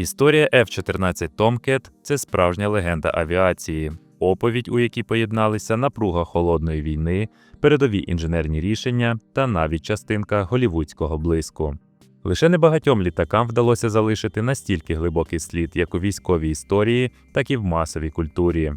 Історія F-14 Tomcat – це справжня легенда авіації, оповідь, у якій поєдналися напруга холодної війни, передові інженерні рішення та навіть частинка голівудського блиску. Лише небагатьом літакам вдалося залишити настільки глибокий слід як у військовій історії, так і в масовій культурі.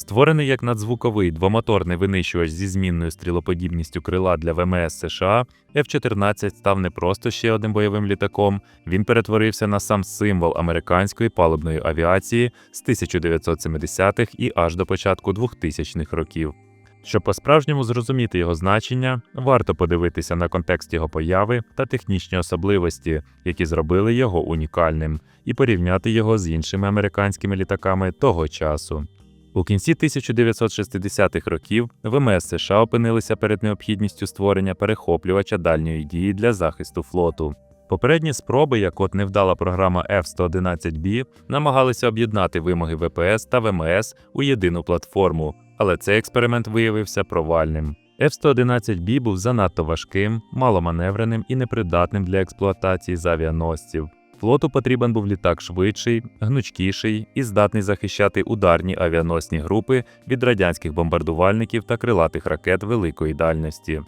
Створений як надзвуковий двомоторний винищувач зі змінною стрілоподібністю крила для ВМС США, F-14 став не просто ще одним бойовим літаком, він перетворився на сам символ американської палубної авіації з 1970-х і аж до початку 2000-х років. Щоб по-справжньому зрозуміти його значення, варто подивитися на контекст його появи та технічні особливості, які зробили його унікальним, і порівняти його з іншими американськими літаками того часу. У кінці 1960-х років ВМС США опинилися перед необхідністю створення перехоплювача дальньої дії для захисту флоту. Попередні спроби, як от невдала програма F-111B, намагалися об'єднати вимоги ВПС та ВМС у єдину платформу, але цей експеримент виявився провальним. F-111B був занадто важким, маломаневреним і непридатним для експлуатації з авіаносців. Флоту потрібен був літак швидший, гнучкіший і здатний захищати ударні авіаносні групи від радянських бомбардувальників та крилатих ракет великої дальності.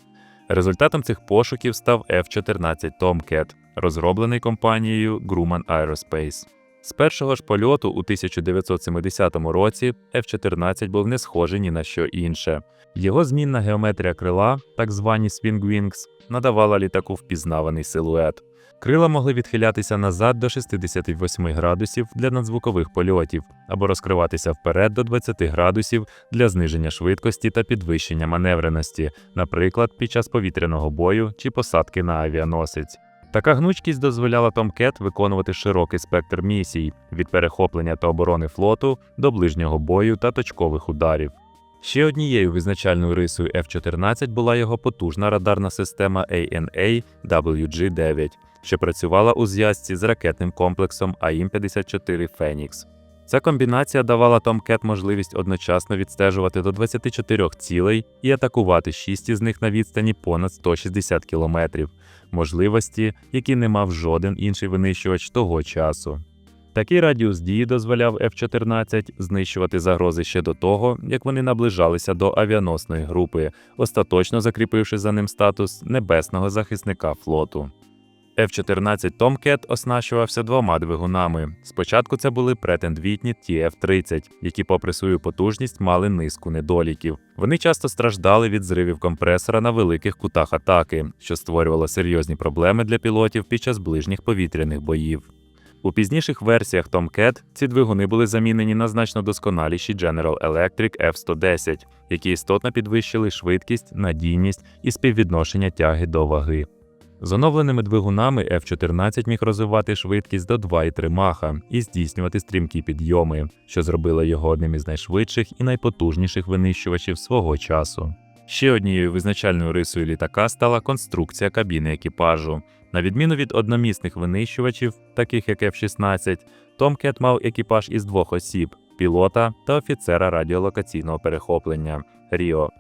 Результатом цих пошуків став F-14 Tomcat, розроблений компанією Grumman Aerospace. З першого ж польоту у 1970 році F-14 був не схожий ні на що інше. Його змінна геометрія крила, так звані Swing Wings, надавала літаку впізнаваний силует. Крила могли відхилятися назад до 68 градусів для надзвукових польотів або розкриватися вперед до 20 градусів для зниження швидкості та підвищення маневреності, наприклад, під час повітряного бою чи посадки на авіаносець. Така гнучкість дозволяла Tomcat виконувати широкий спектр місій від перехоплення та оборони флоту до ближнього бою та точкових ударів. Ще однією визначальною рисою F-14 була його потужна радарна система ANA WG-9, що працювала у зв'язці з ракетним комплексом АІМ-54 Фенікс. Ця комбінація давала Tomcat можливість одночасно відстежувати до 24 цілей і атакувати 6 із них на відстані понад 160 кілометрів, можливості, які не мав жоден інший винищувач того часу. Такий радіус дії дозволяв F-14 знищувати загрози ще до того, як вони наближалися до авіаносної групи, остаточно закріпивши за ним статус небесного захисника флоту. F-14 Tomcat оснащувався двома двигунами. Спочатку це були претендвітні TF-30, які, попри свою потужність, мали низку недоліків. Вони часто страждали від зривів компресора на великих кутах атаки, що створювало серйозні проблеми для пілотів під час ближніх повітряних боїв. У пізніших версіях Tomcat ці двигуни були замінені на значно досконаліші General Electric F-110, які істотно підвищили швидкість, надійність і співвідношення тяги до ваги. З оновленими двигунами F-14 міг розвивати швидкість до 2,3 маха і здійснювати стрімкі підйоми, що зробило його одним із найшвидших і найпотужніших винищувачів свого часу. Ще однією визначальною рисою літака стала конструкція кабіни екіпажу. На відміну від одномісних винищувачів, таких як F-16, Tomcat мав екіпаж із двох осіб пілота та офіцера радіолокаційного перехоплення Ріо.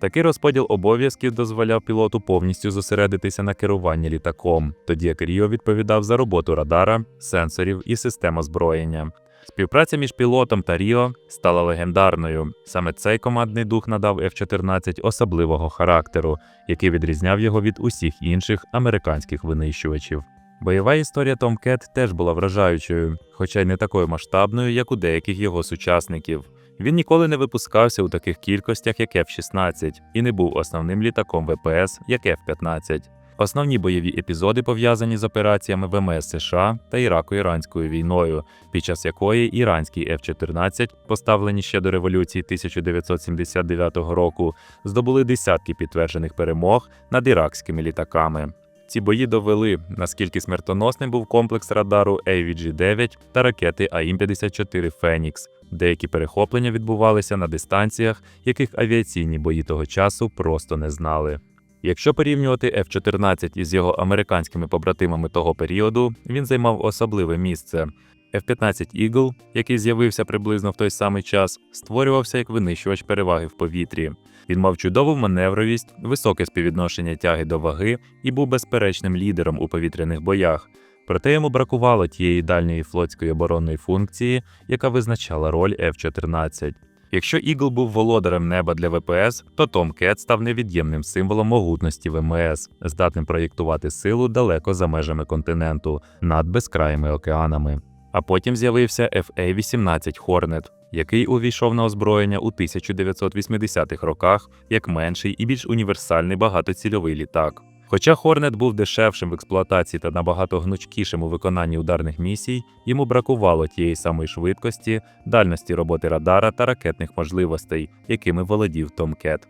Такий розподіл обов'язків дозволяв пілоту повністю зосередитися на керуванні літаком, тоді як Ріо відповідав за роботу радара, сенсорів і систем озброєння. Співпраця між пілотом та Ріо стала легендарною. Саме цей командний дух надав F-14 особливого характеру, який відрізняв його від усіх інших американських винищувачів. Бойова історія Tomcat теж була вражаючою, хоча й не такою масштабною, як у деяких його сучасників. Він ніколи не випускався у таких кількостях, як F-16, і не був основним літаком ВПС, як F-15. Основні бойові епізоди пов'язані з операціями ВМС США та Ірако-Іранською війною, під час якої іранські F-14, поставлені ще до революції 1979 року, здобули десятки підтверджених перемог над іракськими літаками. Ці бої довели, наскільки смертоносним був комплекс радару AVG-9 та ракети АІМ-54 Фенікс. Деякі перехоплення відбувалися на дистанціях, яких авіаційні бої того часу просто не знали. Якщо порівнювати F-14 із його американськими побратимами того періоду, він займав особливе місце. F-15 Eagle, який з'явився приблизно в той самий час, створювався як винищувач переваги в повітрі. Він мав чудову маневровість, високе співвідношення тяги до ваги і був безперечним лідером у повітряних боях. Проте йому бракувало тієї дальньої флотської оборонної функції, яка визначала роль F-14. Якщо Eagle був володарем неба для ВПС, то Том Кет став невід'ємним символом могутності ВМС, здатним проєктувати силу далеко за межами континенту, над безкраїми океанами. А потім з'явився FA-18 Hornet, який увійшов на озброєння у 1980-х роках як менший і більш універсальний багатоцільовий літак. Хоча Хорнет був дешевшим в експлуатації та набагато гнучкішим у виконанні ударних місій, йому бракувало тієї самої швидкості, дальності роботи радара та ракетних можливостей, якими володів Том Кет.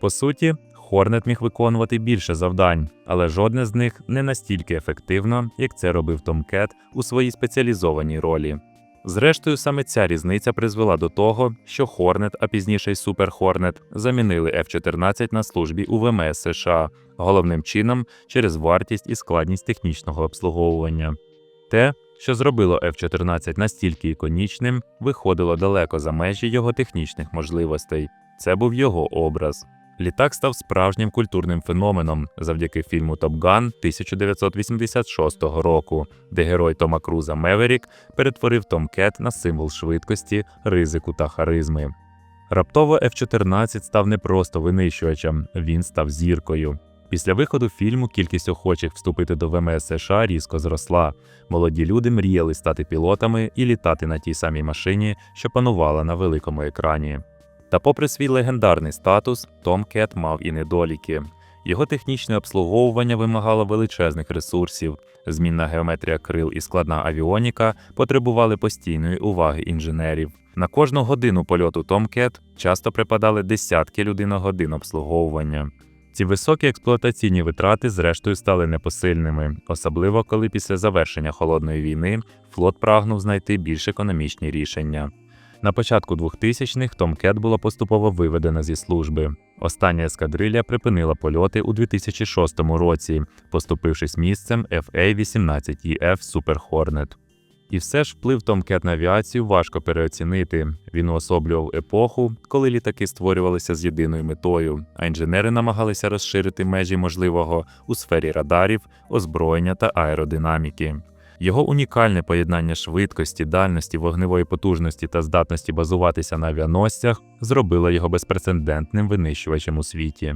По суті, Хорнет міг виконувати більше завдань, але жодне з них не настільки ефективно, як це робив Том Кет у своїй спеціалізованій ролі. Зрештою, саме ця різниця призвела до того, що Хорнет, а пізніше й Супер Хорнет, замінили F-14 на службі у ВМС США, головним чином через вартість і складність технічного обслуговування. Те, що зробило F-14 настільки іконічним, виходило далеко за межі його технічних можливостей. Це був його образ. Літак став справжнім культурним феноменом завдяки фільму Топ Ган 1986 року, де герой Тома Круза Меверік перетворив Том Кет на символ швидкості, ризику та харизми. Раптово F-14 став не просто винищувачем, він став зіркою. Після виходу фільму кількість охочих вступити до ВМС США різко зросла. Молоді люди мріяли стати пілотами і літати на тій самій машині, що панувала на великому екрані. Та, попри свій легендарний статус, Кет мав і недоліки. Його технічне обслуговування вимагало величезних ресурсів. Змінна геометрія крил і складна авіоніка потребували постійної уваги інженерів. На кожну годину польоту Кет часто припадали десятки людиногодин обслуговування. Ці високі експлуатаційні витрати, зрештою, стали непосильними, особливо коли після завершення холодної війни флот прагнув знайти більш економічні рішення. На початку 2000-х Том Кет було поступово виведено зі служби. Остання ескадрилья припинила польоти у 2006 році, поступившись місцем FA-18EF Super Hornet. І все ж вплив Кет на авіацію важко переоцінити. Він уособлював епоху, коли літаки створювалися з єдиною метою, а інженери намагалися розширити межі можливого у сфері радарів, озброєння та аеродинаміки. Його унікальне поєднання швидкості, дальності, вогневої потужності та здатності базуватися на авіаносцях зробило його безпрецедентним винищувачем у світі.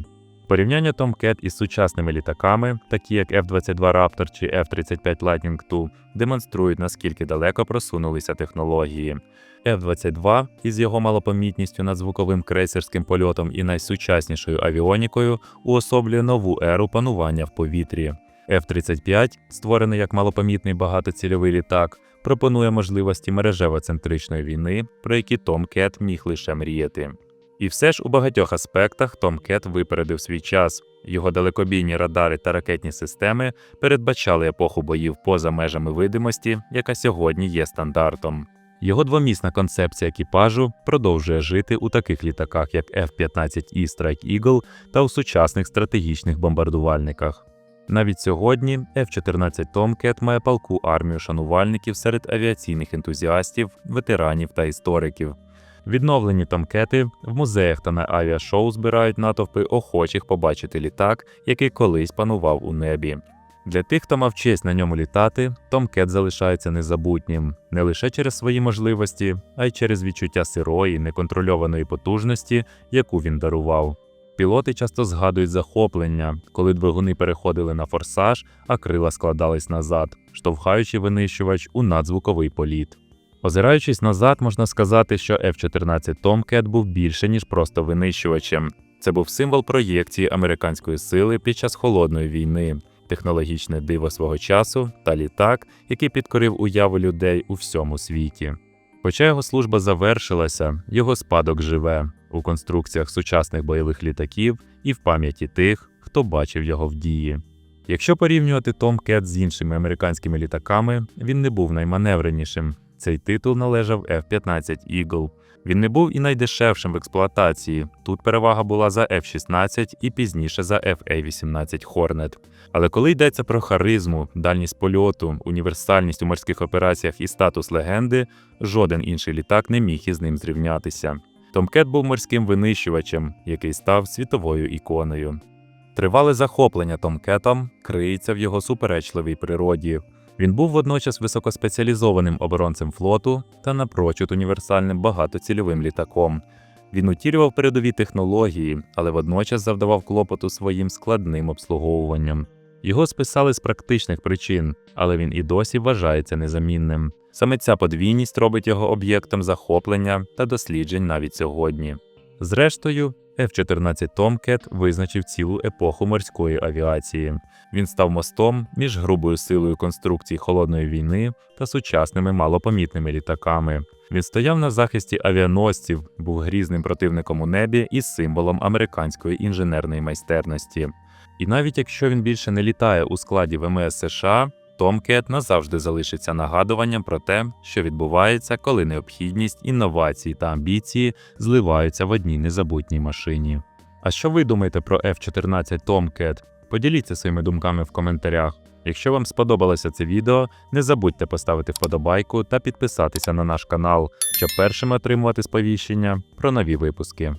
Порівняння Tom Cat із сучасними літаками, такі як F-22 Raptor чи F-35 Lightning II, демонструють, наскільки далеко просунулися технології. F-22 із його малопомітністю над звуковим крейсерським польотом і найсучаснішою авіонікою уособлює нову еру панування в повітрі. F-35, створений як малопомітний багатоцільовий літак, пропонує можливості мережево-центричної війни, про які Том Кет міг лише мріяти. І все ж у багатьох аспектах Том Кет випередив свій час. Його далекобійні радари та ракетні системи передбачали епоху боїв поза межами видимості, яка сьогодні є стандартом. Його двомісна концепція екіпажу продовжує жити у таких літаках, як F-15E Strike Eagle та у сучасних стратегічних бомбардувальниках. Навіть сьогодні F-14 Tomcat має палку армію шанувальників серед авіаційних ентузіастів, ветеранів та істориків. Відновлені томкети в музеях та на авіашоу збирають натовпи охочих побачити літак, який колись панував у небі. Для тих, хто мав честь на ньому літати, Томкет залишається незабутнім не лише через свої можливості, а й через відчуття сирої, неконтрольованої потужності, яку він дарував. Пілоти часто згадують захоплення, коли двигуни переходили на форсаж, а крила складались назад, штовхаючи винищувач у надзвуковий політ. Озираючись назад, можна сказати, що F-14 Tomcat був більше, ніж просто винищувачем. Це був символ проєкції американської сили під час холодної війни, технологічне диво свого часу та літак, який підкорив уяву людей у всьому світі. Хоча його служба завершилася, його спадок живе у конструкціях сучасних бойових літаків і в пам'яті тих, хто бачив його в дії. Якщо порівнювати Кет з іншими американськими літаками, він не був найманевренішим. Цей титул належав F-15 Eagle. Він не був і найдешевшим в експлуатації. Тут перевага була за F-16 і пізніше за FA-18 Hornet. Але коли йдеться про харизму, дальність польоту, універсальність у морських операціях і статус легенди, жоден інший літак не міг із ним зрівнятися. Томкет був морським винищувачем, який став світовою іконою. Тривале захоплення Томкетом криється в його суперечливій природі. Він був водночас високоспеціалізованим оборонцем флоту та напрочуд універсальним багатоцільовим літаком. Він утілював передові технології, але водночас завдавав клопоту своїм складним обслуговуванням. Його списали з практичних причин, але він і досі вважається незамінним. Саме ця подвійність робить його об'єктом захоплення та досліджень навіть сьогодні. Зрештою, F-14 Tomcat визначив цілу епоху морської авіації. Він став мостом між грубою силою конструкцій холодної війни та сучасними малопомітними літаками. Він стояв на захисті авіаносців, був грізним противником у небі і символом американської інженерної майстерності. І навіть якщо він більше не літає у складі ВМС США, Tomcat назавжди залишиться нагадуванням про те, що відбувається, коли необхідність, інновації та амбіції зливаються в одній незабутній машині. А що ви думаєте про F-14 Tomcat? Поділіться своїми думками в коментарях. Якщо вам сподобалося це відео, не забудьте поставити вподобайку та підписатися на наш канал, щоб першими отримувати сповіщення про нові випуски.